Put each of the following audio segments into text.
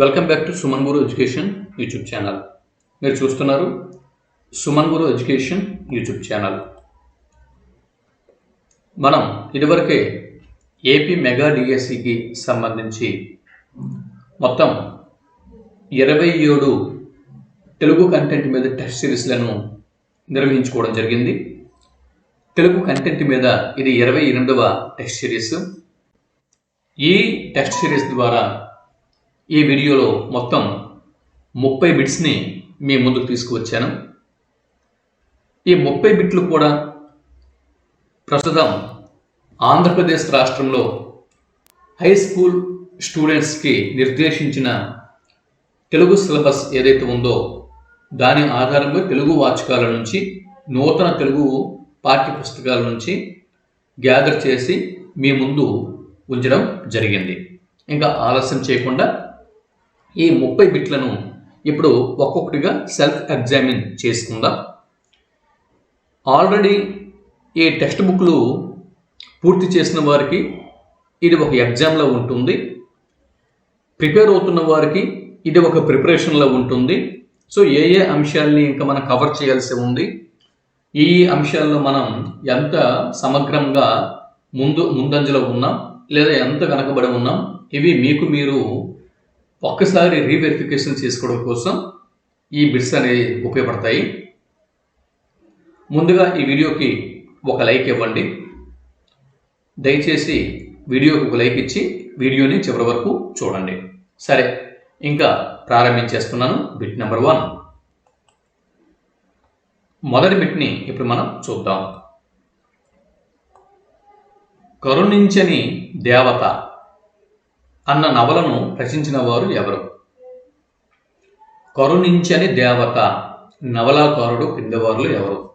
Welcome back to Suman Guru education YouTube channel. మీరు చూస్తున్నారు Suman Guru education YouTube channel. మనం ఇదివరకే AP mega డిఎస్సికి సంబంధించి మొత్తం ఇరవై ఏడు తెలుగు కంటెంట్ మీద టెస్ట్ సిరీస్లను నిర్వహించుకోవడం జరిగింది. తెలుగు కంటెంట్ మీద ఇది ఇరవై ఎనిమిదవ టెస్ట్ సిరీస్ ఈ టెస్ట్ సిరీస్ ద్వారా ఈ వీడియోలో మొత్తం ముప్పై బిట్స్ని మీ ముందుకు తీసుకువచ్చాను. ఈ ముప్పై బిట్లు కూడా ప్రస్తుతం ఆంధ్రప్రదేశ్ రాష్ట్రంలో హై స్కూల్ స్టూడెంట్స్కి నిర్దేశించిన తెలుగు సిలబస్ ఏదైతే ఉందో దాని ఆధారంగా తెలుగు వాచకాల నుంచి నూతన తెలుగు పాఠ్య పుస్తకాల నుంచి గ్యాదర్ చేసి మీ ముందు ఉంచడం జరిగింది. ఇంకా ఆలస్యం చేయకుండా ఈ ముప్పై బిట్లను ఇప్పుడు ఒక్కొక్కటిగా సెల్ఫ్ ఎగ్జామిన్ చేసుకుందాం. ఆల్రెడీ ఈ టెక్స్ట్ బుక్లు పూర్తి చేసిన వారికి ఇది ఒక ఎగ్జామ్లో ఉంటుంది. ప్రిపేర్ అవుతున్న వారికి ఇది ఒక ప్రిపరేషన్లో ఉంటుంది. సో ఏ ఏ అంశాలని ఇంకా మనం కవర్ చేయాల్సి ఉంది? ఈ అంశాల్లో మనం ఎంత సమగ్రంగా ముందు ముందంజలో ఉన్నాం? లేదా ఎంత వెనకబడి ఉన్నాం? ఇవి మీకు మీరు ఒక్కసారి రీవెరిఫికేషన్ చేసుకోవడం కోసం ఈ బిట్స్ అనేవి ఉపయోగపడతాయి. ముందుగా ఈ వీడియోకి ఒక లైక్ ఇవ్వండి. దయచేసి వీడియోకి ఒక లైక్ ఇచ్చి వీడియోని చివరి వరకు చూడండి. సరే ఇంకా ప్రారంభించేస్తున్నాను. బిట్ నెంబర్ వన్ మొదటి బిట్ని ఇప్పుడు మనం చూద్దాం. కరుణించని దేవత అన్న నవలను రచించిన వారు ఎవరు? కరుణించని దేవత నవలాకారుడు క్రింద వారులు ఎవరు?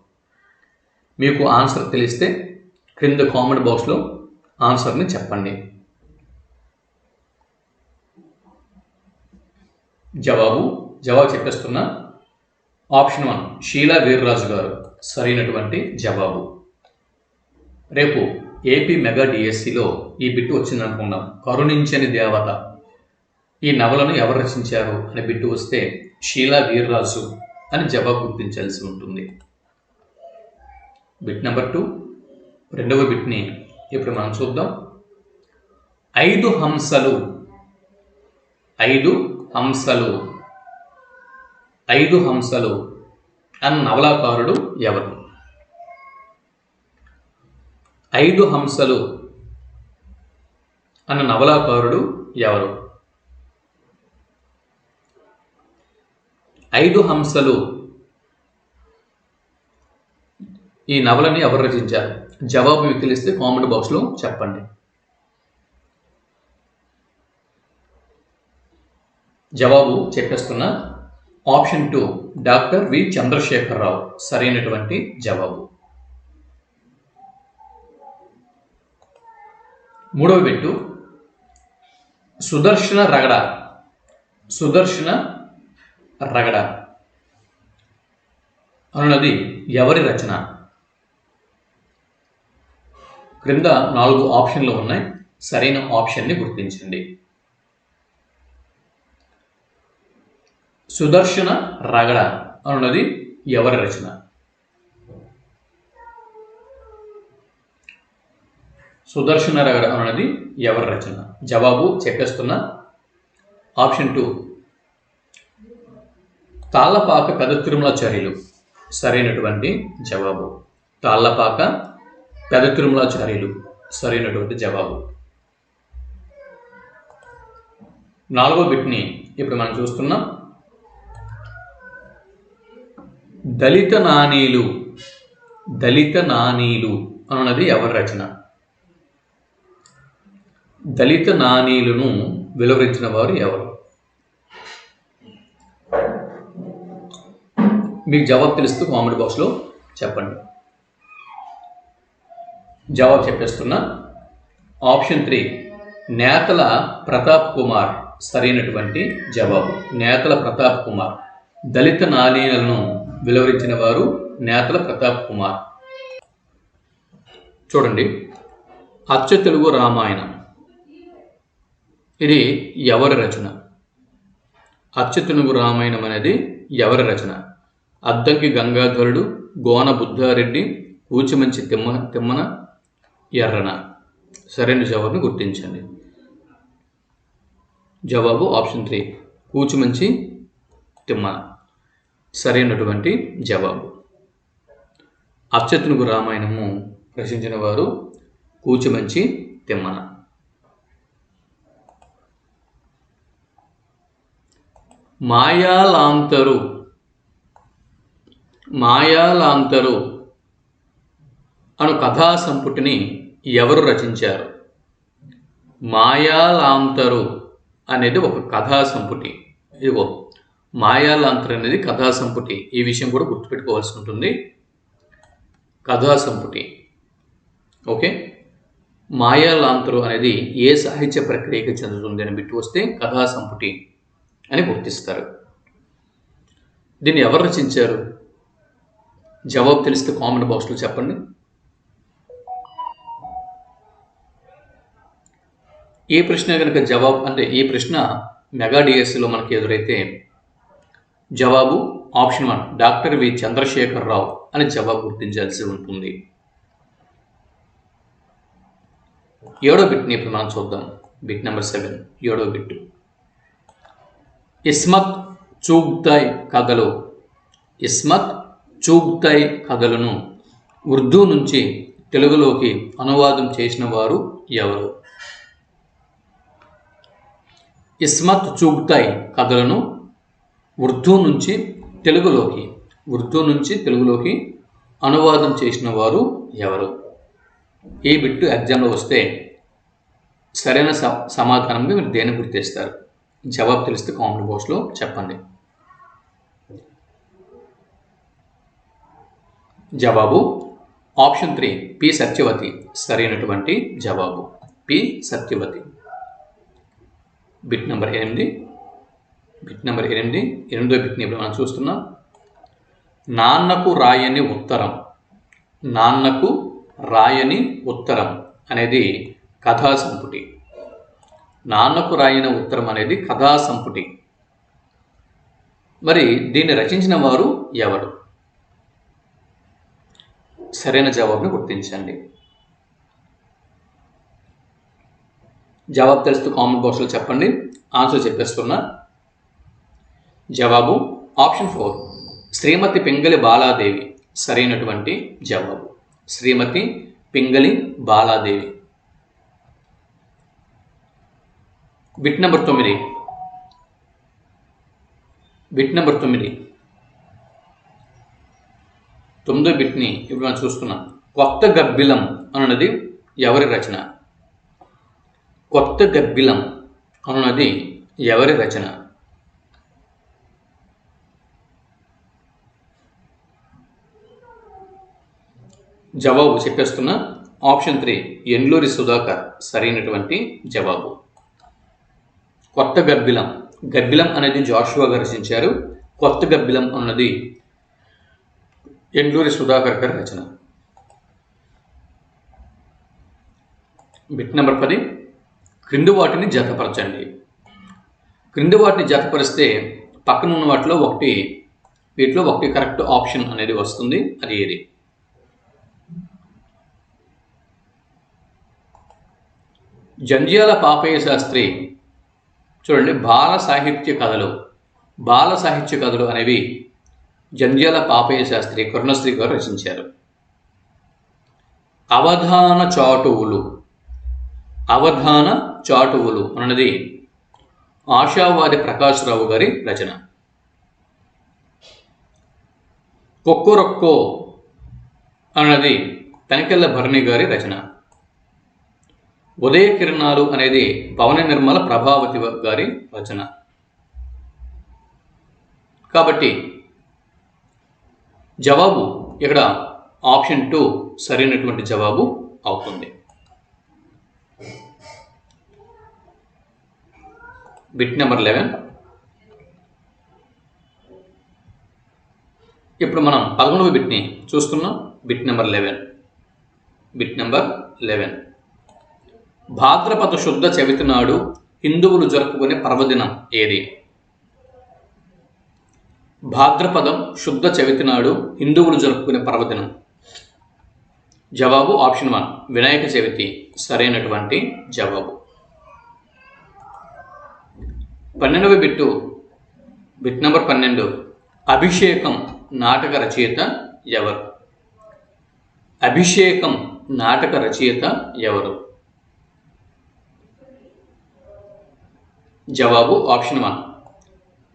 మీకు ఆన్సర్ తెలిస్తే క్రింద కామెంట్ బాక్స్లో ఆన్సర్ని చెప్పండి. జవాబు జవాబు చెప్పేస్తున్నా ఆప్షన్ వన్ షీలా వీర్రాజు గారు. సరైనటువంటి జవాబు. రేపు ఏపీ మెగా డిఎస్సిలో ఈ బిట్టు వచ్చింది అనుకున్నాం కరుణించని దేవత. ఈ నవలను ఎవరు రచించారు అనే బిట్టు వస్తే షీలా వీర్రాజు అని జవాబు గుర్తించాల్సి ఉంటుంది. Bit number two. రెండవ బిట్ని ఇప్పుడు మనం చూద్దాం. ఐదు హంసలు. ఐదు హంసలు. ఐదు హంసలు. అన్న నవలాకారుడు ఎవరు? ఐదు హంసలు అన్న నవలాకారుడు ఎవరు? ఐదు హంసలు ఈ నవలని ఎవరు రచించారు? జవాబు మీకు తెలిస్తే కామెంట్ బాక్స్లో చెప్పండి. జవాబు చెప్పేస్తున్న option two doctor V Chandrasekhararao. సరైనటువంటి జవాబు. మూడవ పెట్టు సుదర్శన రగడ. సుదర్శన రగడ. అన్నది ఎవరి రచన? క్రింద నాలుగు ఆప్షన్లు ఉన్నాయి. సరైన ఆప్షన్ని గుర్తించండి. సుదర్శన రగడ. అన్నది ఎవరి రచన? సుదర్శన రగడ అన్నది ఎవరి రచన? జవాబు చెప్పేస్తున్న ఆప్షన్ టూ. తాళ్ళపాక పెద్ద తిరుమలాచార్యులు సరైనటువంటి జవాబు. తాళ్ళపాక పెద్ద తిరుమలాచార్యులు సరైనటువంటి జవాబు. నాలుగో బిట్ని ఇప్పుడు మనం చూస్తున్నాం. దళిత నాణీలు. దళిత నాణీలు అన్నది ఎవరి రచన? దళిత నాణీలను వెలువరించిన వారు ఎవరు? మీకు జవాబు తెలుస్తూ కామెంట్ బాక్స్లో చెప్పండి. జవాబు చెప్పేస్తున్నా ఆప్షన్ త్రీ నేతల ప్రతాప్ కుమార్ సరైనటువంటి జవాబు. నేతల ప్రతాప్ కుమార్. దళిత నాణ్యాలను వెలువరించిన వారు నేతల ప్రతాప్ కుమార్. చూడండి. అచ్చ తెలుగు రామాయణం. ఇది ఎవరి రచన? అచ్యుతునుగు రామాయణం అనేది ఎవరి రచన? అద్దంకి గంగాధరుడు గోన బుద్ధారెడ్డి కూచిమంచి తిమ్మన తిమ్మన ఎర్రన. సరైన జవాబుని గుర్తించండి. జవాబు ఆప్షన్ త్రీ కూచిమంచి తిమ్మన. సరైనటువంటి జవాబు. అచ్యుతునుగు రామాయణము రచించిన వారు కూచిమంచి తిమ్మన. మాయాలాంతరు. మాయాలాంతరు అను కథా సంపుటిని ఎవరు రచించారు? మాయాలాంతరు అనేది ఒక కథా సంపుటి ఇదిగో మాయాలాంతరు అనేది కథా సంపుటి ఈ విషయం కూడా గుర్తుపెట్టుకోవాల్సి ఉంటుంది కథా సంపుటి ఓకే? మాయాలాంతరు అనేది ఏ సాహిత్య ప్రక్రియకి చెందుతుంది అని బిట్టు వస్తే కథా సంపుటి అని గుర్తిస్తారు. దీన్ని ఎవరు రచించారు? జవాబు తెలిస్తే కామెంట్ బాక్స్లో చెప్పండి. ఏ ప్రశ్న కనుక జవాబు అంటే ఈ ప్రశ్న మెగా డిఎస్సిలో మనకి ఎదురైతే జవాబు option one doctor V Chandrasekhar Rao అని జవాబు గుర్తించాల్సి ఉంటుంది. ఏడో బిట్ని ఇప్పుడు మనం చూద్దాం. బిట్ నెంబర్ సెవెన్ ఏడో బిట్. ఇస్మత్ చూగ్తాయ్ కథలు ఇస్మత్ చూగ్తాయ్ కథలను ఉర్దూ నుంచి తెలుగులోకి అనువాదం చేసిన వారు ఎవరు? ఇస్మత్ చూగ్తాయ్ కథలను ఉర్దూ నుంచి తెలుగులోకి ఉర్దూ నుంచి తెలుగులోకి అనువాదం చేసిన వారు ఎవరు? ఈ బిట్టు ఎగ్జామ్లో వస్తే సరైన స సమాధానంగా మీరు దేని గుర్తిస్తారు? జవాబు తెలిస్తే కామెంట్ బాక్స్లో చెప్పండి. జవాబు ఆప్షన్ త్రీ పి సత్యవతి సరైనటువంటి జవాబు. పి సత్యవతి. బిట్ నెంబర్ ఎనిమిది బిట్ నెంబర్ ఎనిమిది ఎనిమిదో బిట్ని ఇప్పుడు మనం చూస్తున్నాం. నాన్నకు రాయని ఉత్తరం. నాన్నకు రాయని ఉత్తరం అనేది కథా సంపుటి. నాన్నకు రాయిన ఉత్తరం అనేది కథా సంపుటి. మరి దీన్ని రచించిన వారు ఎవరు? సరైన జవాబును గుర్తించండి. జవాబు తెలుస్తూ కామెంట్ బాక్స్లో చెప్పండి. ఆన్సర్ చెప్పేస్తున్నా జవాబు ఆప్షన్ ఫోర్. శ్రీమతి పింగళి బాలాదేవి సరైనటువంటి జవాబు. శ్రీమతి పింగళి బాలాదేవి. బిట్ నెంబర్ తొమ్మిది. బిట్ నెంబర్ తొమ్మిది. తొమ్మిదో బిట్ని ఇప్పుడు మనం చూస్తున్నాం. కొత్త గబ్బిలం అన్నది ఎవరి రచన? కొత్త గబ్బిలం అన్నది ఎవరి రచన? జవాబు చెప్పేస్తున్నా ఆప్షన్ త్రీ ఎండ్లూరి సుధాకర్ సరైనటువంటి జవాబు. కొత్త గబ్బిలం గబ్బిలం అనేది జాషువా గారు రచించారు. కొత్త గబ్బిలం అన్నది ఎండ్లూరి సుధాకర్ గారి రచన. బిట్ నెంబర్ పది. క్రింది వాటిని జతపరచండి. క్రింది వాటిని జతపరిస్తే పక్కన ఉన్న వాటిలో ఒకటి వీటిలో ఒకటి కరెక్ట్ ఆప్షన్ అనేది వస్తుంది. అది ఏది? జంధ్యాల పాపయ్య శాస్త్రి చూడండి బాల సాహిత్య కథలు. బాల సాహిత్య కథలు అనేవి జంధ్యాల పాపయ్య శాస్త్రి కరుణశ్రీ గారు రచించారు. అవధాన చాటువులు. అవధాన చాటువులు అన్నది ఆశావాది ప్రకాశ్రావు గారి రచన. కొక్కొరొక్కో అన్నది తనికెళ్ళ భరణి గారి రచన. ఉదయ కిరణాలు అనేది పవన నిర్మల ప్రభావతి గారి రచన. కాబట్టి జవాబు ఇక్కడ ఆప్షన్ టూ సరైనటువంటి జవాబు అవుతుంది. Bit number eleven. ఇప్పుడు మనం పదమూడవ బిట్ని చూస్తున్నాం. Bit number eleven. Bit number eleven. భాద్రపద శుద్ధ చవితి నాడు హిందువులు జరుపుకునే పర్వదినం ఏది? భాద్రపదం శుద్ధ చవితి నాడు హిందువులు జరుపుకునే పర్వదినం. జవాబు ఆప్షన్ వన్ వినాయక చవితి. సరైనటువంటి జవాబు. పన్నెండవ బిట్టు బిట్ నెంబర్ పన్నెండు అభిషేకం నాటక రచయిత ఎవరు? అభిషేకం నాటక రచయిత ఎవరు? జవాబు ఆప్షన్ వన్.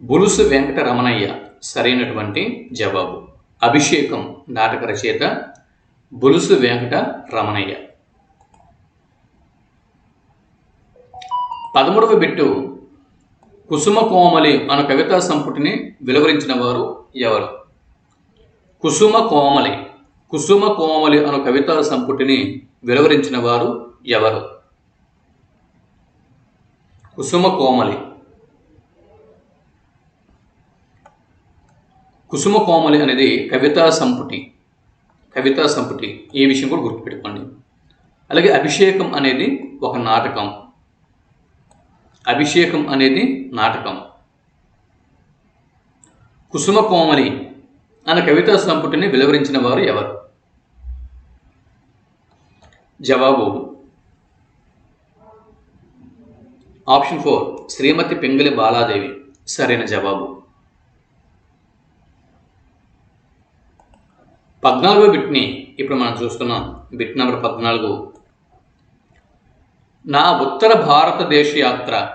బులుసు వెంకట రమణయ్య సరైనటువంటి జవాబు. అభిషేకం నాటక రచయిత బులుసు వెంకట రమణయ్య పదమూడవ బిట్టు. కుసుమ కోమలి అను కవితా సంపుటిని వెలువరించిన వారు ఎవరు? కుసుమ కోమలి. కుసుమ కోమలి అను కవితా సంపుటిని వెలువరించిన వారు ఎవరు? కుసుమ కోమలి. కుసుమ కోమలి అనేది కవితా సంపుటి. కవితా సంపుటి. ఈ విషయం కూడా గుర్తుపెట్టుకోండి. అలాగే అభిషేకం అనేది ఒక నాటకం. అభిషేకం అనేది నాటకం. కుసుమ కోమలి అన్న కవితా సంపుటిని వెలువరించిన వారు ఎవరు? జవాబు ఆప్షన్ ఫోర్ శ్రీమతి పింగళి బాలాదేవి. సరైన జవాబు. పద్నాలుగో బిట్ని ఇప్పుడు మనం చూస్తున్నాం. బిట్ నెంబర్ పద్నాలుగు. నా ఉత్తర భారతదేశ యాత్ర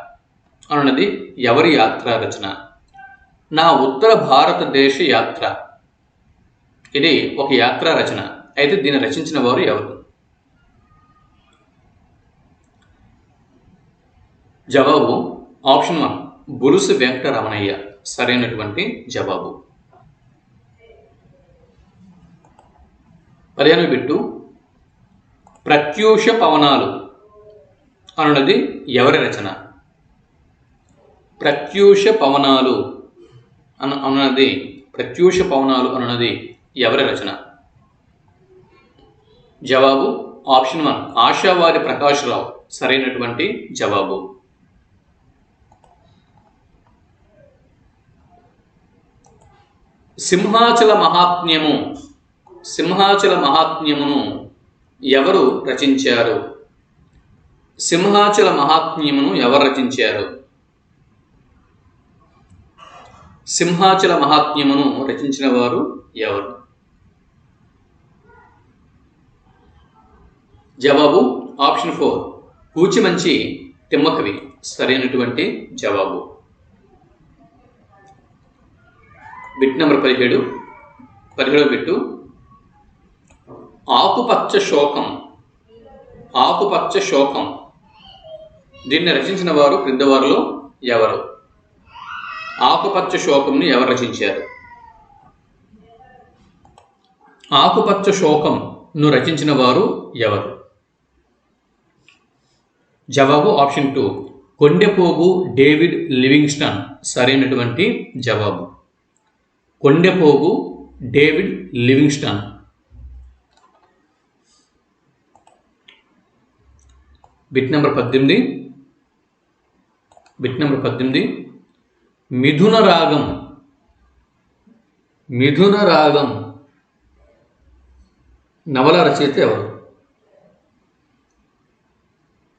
అన్నది ఎవరి యాత్ర రచన? నా ఉత్తర భారతదేశ యాత్ర. ఇది ఒక యాత్రా రచన. అయితే దీన్ని రచించిన వారు ఎవరు? జవాబు ఆప్షన్ వన్ బులుసు వెంకటరమణయ్య సరైనటువంటి జవాబు. పదిహేను బిట్టు ప్రత్యూష పవనాలు అనున్నది ఎవరి రచన? ప్రత్యూష పవనాలు అన అన్నది ప్రత్యూష పవనాలు అన్నది ఎవరి రచన? జవాబు ఆప్షన్ వన్ ఆశావారి ప్రకాశ్రావు సరైనటువంటి జవాబు. సింహాచల మహాత్మ్యము. సింహాచల మహాత్మ్యమును ఎవరు రచించారు? సింహాచల మహాత్మ్యమును ఎవరు రచించారు? సింహాచల మహాత్మ్యమును రచించిన వారు ఎవరు? జవాబు ఆప్షన్ ఫోర్. కూచిమంచి తిమ్మకవి. సరైనటువంటి జవాబు. బిట్ నెంబర్ పదిహేడు పదిహేడవ బిట్టు. ఆకుపచ్చ శోకం ఆకుపచ్చ శోకం. దీన్ని రచించిన వారు క్రింద వారిలో ఎవరు? ఆకుపచ్చ శోకంని ఎవరు రచించారు? ఆకుపచ్చ శోకంను రచించిన వారు ఎవరు? జవాబు option two. Kondepogu David Livingston. సరైనటువంటి జవాబు. Kondepogu David Livingston. Bit number పద్దెనిమిది. బిట్ నెంబర్ పద్దెనిమిది. మిథున రాగం. మిథున రాగం. నవల రచయిత ఎవరు?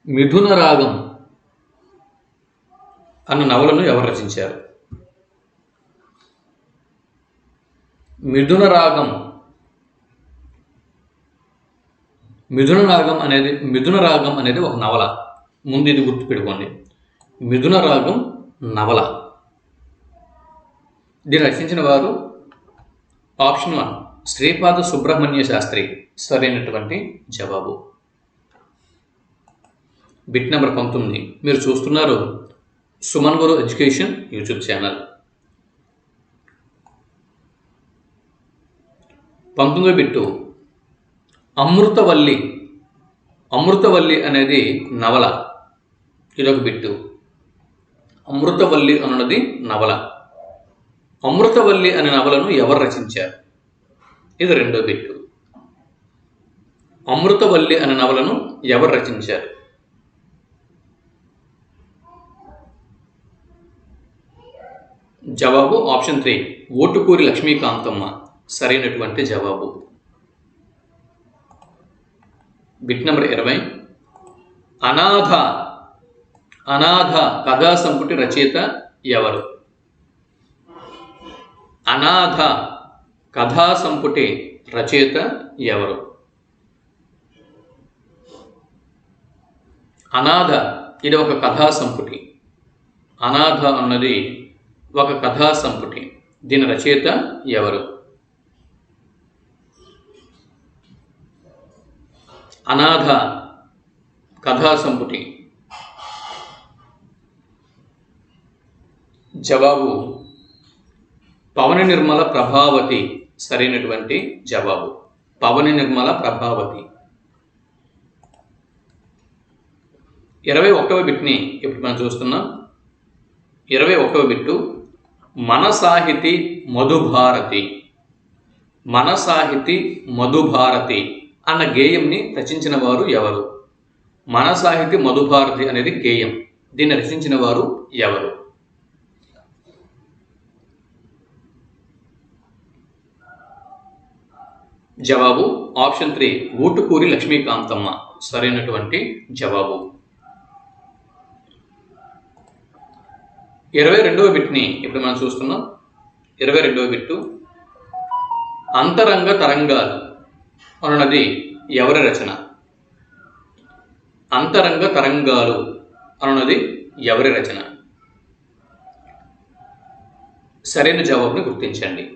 మిథున రాగం. అన్న నవలను ఎవరు రచించారు? మిథున రాగం. మిథున రాగం అనేది మిథున రాగం అనేది ఒక నవల. ముందు ఇది గుర్తుపెట్టుకోండి. మిథున రాగం నవల. దీన్ని రచించిన వారు ఆప్షన్ వన్ శ్రీపాద సుబ్రహ్మణ్య శాస్త్రి. సరైనటువంటి జవాబు. బిట్ నెంబర్ పంతొమ్మిది. మీరు చూస్తున్నారు Suman Guru education YouTube channel. పంతొమ్మిదో బిట్టు అమృతవల్లి. అమృతవల్లి అనేది నవల. ఇదొక బిట్టు. అమృతవల్లి అన్నది నవల. అమృతవల్లి అనే నవలను ఎవరు రచించారు? ఇది రెండో బిట్టు. అమృతవల్లి అనే నవలను ఎవరు రచించారు? జవాబు ఆప్షన్ త్రీ. ఓటుకూరి లక్ష్మీకాంతమ్మ. సరైనటువంటి జవాబు. బిట్ నెంబర్ ఇరవై. అనాథ అనాథ కథా సంపుటి రచయిత ఎవరు? అనాథ కథా సంపుటి రచయిత ఎవరు? అనాథ ఇది ఒక కథా సంపుటి. అనాథ అన్నది ఒక కథా సంపుటి. దీని రచయిత ఎవరు? అనాథ కథా సంపుటి జవాబు పవన నిర్మల ప్రభావతి సరైనటువంటి జవాబు. పవన నిర్మల ప్రభావతి. ఇరవై ఒకటవ బిట్ని ఇప్పుడు మనం చూస్తున్నాం. ఇరవై ఒకటవ బిట్టు మనసాహితి మధుభారతి. మన సాహితి మధుభారతి. అన్న గేయంని రచించిన వారు ఎవరు? మన సాహితి మధుభారతి అనేది గేయం. దీన్ని రచించిన వారు ఎవరు? జవాబు ఆప్షన్ త్రీ ఊటుకూరి లక్ష్మీకాంతమ్మ. సరైనటువంటి జవాబు. ఇరవై రెండవ బిట్ని ఇప్పుడు మనం చూస్తున్నాం. ఇరవై రెండవ బిట్టు. అంతరంగ తరంగాలు. అనున్నది ఎవరి రచన? అంతరంగ తరంగాలు అనున్నది ఎవరి రచన? సరైన జవాబుని గుర్తించండి.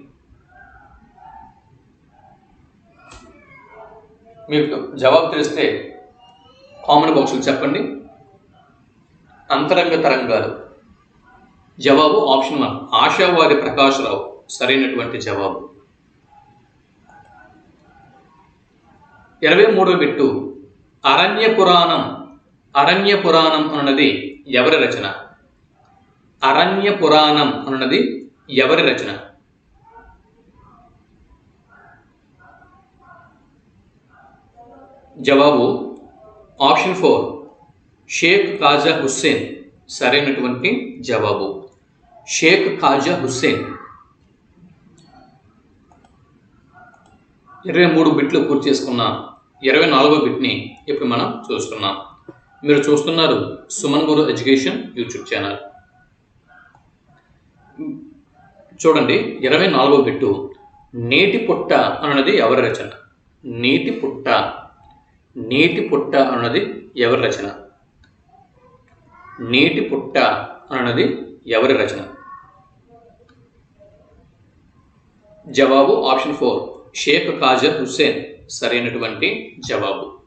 మీకు జవాబు తెలిస్తే కామన్ బాక్సులు చెప్పండి. అంతరంగ తరంగాలు. జవాబు ఆప్షన్ వన్. ఆశావారి ప్రకాశ్రావు సరైనటువంటి జవాబు. ఇరవై మూడవ బిట్టు. అరణ్య పురాణం. అరణ్య పురాణం అన్నది ఎవరి రచన? అరణ్య పురాణం అన్నది ఎవరి రచన? జవాబు ఆప్షన్ ఫోర్. షేక్ కాజా హుస్సేన్. సరైనటువంటి జవాబు. షేక్ ఖాజా హుస్సేన్. ఇరవై మూడు బిట్లు పూర్తి చేసుకున్న. ఇరవై నాలుగో బిట్ని ఇప్పుడు మనం చూస్తున్నాం. మీరు చూస్తున్నారు Suman Guru education YouTube channel. చూడండి ఇరవై నాలుగో బిట్టు నేటి పుట్ట అన్నది ఎవరి రచన? నీటి పుట్ట. నీటి పుట్ట అన్నది ఎవరి రచన? నీటి పుట్ట అన్నది ఎవరి రచన? జవాబు ఆప్షన్ ఫోర్ షేక్ కాజర్ హుస్సేన్. సరైనటువంటి జవాబు.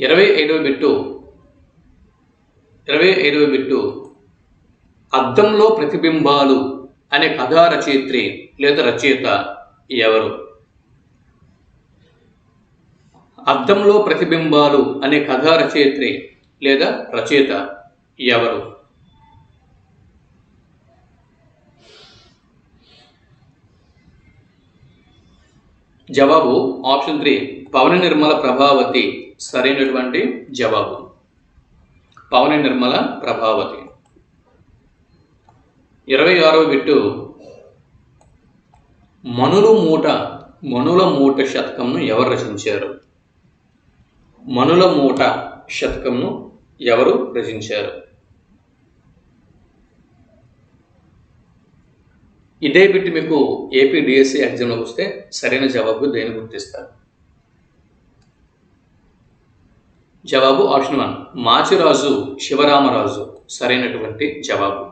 ఇరవై ఐదవ బిట్టు ఇరవై ఐదవ బిట్టు అద్దంలో ప్రతిబింబాలు అనే కథా రచయిత్రి లేదా రచయిత ఎవరు? అద్దంలో ప్రతిబింబాలు అనే కథా రచయిత్రి లేదా రచయిత ఎవరు? జవాబు ఆప్షన్ త్రీ. పవన నిర్మల ప్రభావతి సరైనటువంటి జవాబు. పవన నిర్మల ప్రభావతి. ఇరవై ఆరవ బిట్టు. మనులు మూట మనుల మూట శతకంను ఎవరు రచించారు? మనుల మూట శతకంను ఎవరు రచించారు? ఇదే బిట్ మీకు ఏపీ డిఎస్సి ఎగ్జామ్లో వస్తే సరైన జవాబు దేని గుర్తిస్తారు? జవాబు ఆప్షన్ వన్ మాచిరాజు శివరామరాజు సరైనటువంటి జవాబు.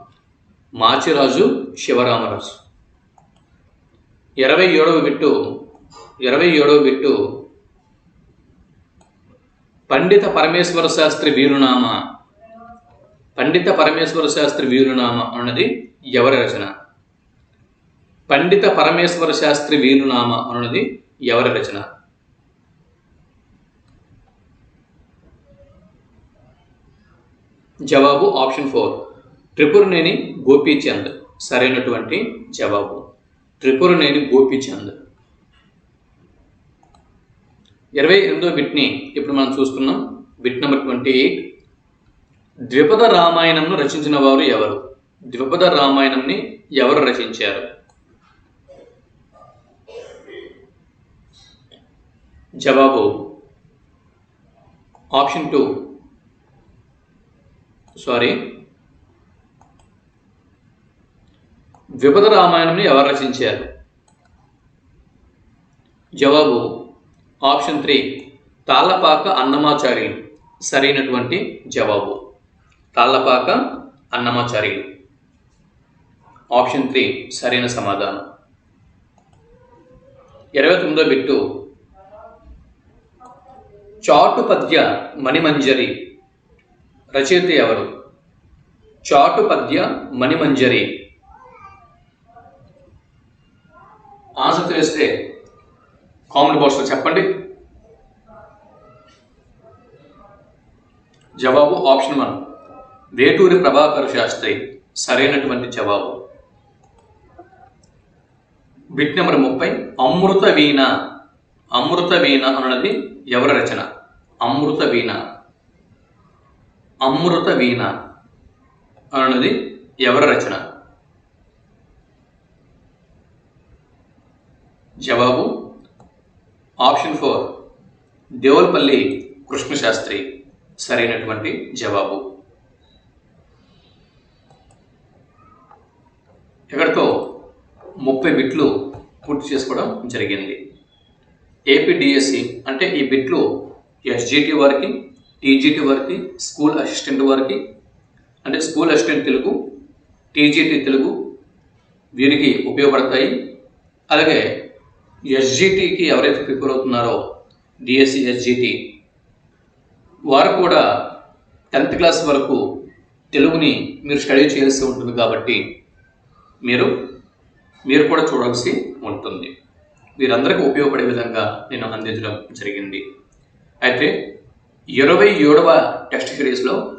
మాచిరాజు శివరామరాజు. ఇరవై ఏడవ బిట్టు ఇరవై ఏడవ బిట్టు పండిత పరమేశ్వర శాస్త్రి వీరునామా. పండిత పరమేశ్వర శాస్త్రి వీరునామ అన్నది ఎవరి రచన? పండిత పరమేశ్వర శాస్త్రి వీరునామ అన్నది ఎవరి రచన? జవాబు ఆప్షన్ ఫోర్. త్రిపురనేని గోపీచంద్. సరైనటువంటి జవాబు. త్రిపురనేని గోపీచంద్. ఇరవై ఎనిమిదో బిట్ని ఇప్పుడు మనం చూస్తున్నాం. Bit number twenty eight. ద్విపద రామాయణంను రచించిన వారు ఎవరు? ద్విపద రామాయణంని ఎవరు రచించారు? జవాబు ఆప్షన్ టూ. సారీ. ద్విపద రామాయణంని ఎవరు రచించారు? జవాబు ఆప్షన్ త్రీ. తాళ్ళపాక అన్నమాచార్యులు. సరైనటువంటి జవాబు. తాళ్ళపాక అన్నమాచార్యులు. Option three. సరైన సమాధానం. ఇరవై తొమ్మిదో బిట్టు చాటుపద్య మణిమంజరి. రచయిత ఎవరు? చాటుపద్య మణిమంజరి. ఆన్సర్ తెలిస్తే కామెంట్ బాక్స్లో చెప్పండి. జవాబు ఆప్షన్ వన్. వేటూరి ప్రభాకర్ శాస్త్రి. సరైనటువంటి జవాబు. బిట్ నెంబర్ ముప్పై. అమృత వీణ. అమృత వీణ అన్నది ఎవరి రచన? అమృత వీణ అమృత వీణ అన్నది ఎవరి రచన? జవాబు ఆప్షన్ ఫోర్. దేవులపల్లి కృష్ణశాస్త్రి సరైనటువంటి జవాబు. ఇక్కడితో ముప్పై బిట్లు పూర్తి చేసుకోవడం జరిగింది. ఏపీడిఎస్సి అంటే ఈ బిట్లు ఎస్జిటి వారికి టీజీటీ వారికి స్కూల్ అసిస్టెంట్ వారికి అంటే school assistant Telugu TGT Telugu వీరికి ఉపయోగపడతాయి. అలాగే ఎస్జిటికి ఎవరైతే ప్రిపేర్ అవుతున్నారో డిఎస్సి ఎస్జిటి వారు కూడా టెన్త్ క్లాస్ వరకు తెలుగుని మీరు స్టడీ చేయాల్సి ఉంటుంది కాబట్టి మీరు మీరు కూడా చూడాల్సి ఉంటుంది. వీరందరికీ ఉపయోగపడే విధంగా నేను అందించడం జరిగింది. అయితే ఇరవై ఏడవ టెస్ట్ సిరీస్లో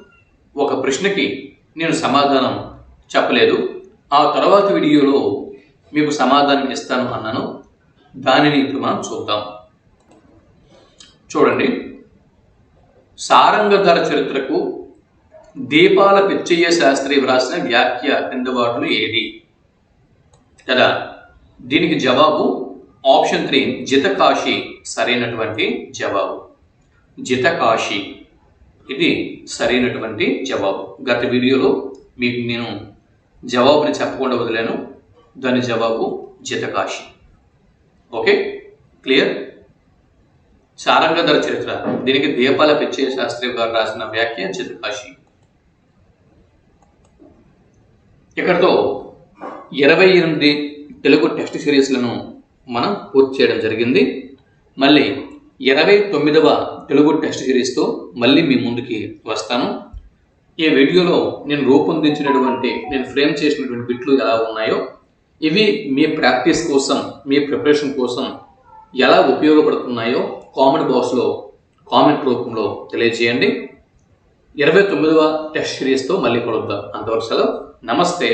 ఒక ప్రశ్నకి నేను సమాధానం చెప్పలేదు. ఆ తర్వాత వీడియోలో మీకు సమాధానం ఇస్తాను అన్నాను. దానిని ఇప్పుడు మనం చూద్దాం. చూడండి. సారంగధర చరిత్రకు దీపాల పిచ్చయ్య శాస్త్రి వ్రాసిన వ్యాఖ్య కింద వాటిలో ఏది? కదా దీనికి జవాబు ఆప్షన్ త్రీ జితకాశి సరైనటువంటి జవాబు. జితకాశి. ఇది సరైనటువంటి జవాబు. గత వీడియోలో మీకు నేను జవాబుని చెప్పకుండా వదిలాను. దాని జవాబు జితకాశి. ఓకే? క్లియర్? చారంగధర చరిత్ర. దీనికి దీపాల పిచ్చయ్య శాస్త్రి గారు రాసిన వ్యాఖ్య జితకాశి. ఇక్కడతో ఇరవై ఎనిమిది తెలుగు టెస్ట్ సిరీస్లను మనం పూర్తి చేయడం జరిగింది. మళ్ళీ ఇరవై తొమ్మిదవ తెలుగు టెస్ట్ సిరీస్తో మళ్ళీ మీ ముందుకి వస్తాను. ఈ వీడియోలో నేను రూపొందించినటువంటి నేను ఫ్రేమ్ చేసినటువంటి బిట్లు ఎలా ఉన్నాయో ఇవి మీ ప్రాక్టీస్ కోసం మీ ప్రిపరేషన్ కోసం ఎలా ఉపయోగపడుతున్నాయో కామెంట్ బాక్స్లో కామెంట్ రూపంలో తెలియజేయండి. ఇరవై తొమ్మిదవ టెస్ట్ సిరీస్తో మళ్ళీ కలుద్దాం. అంతవరకు సెలవు. నమస్తే.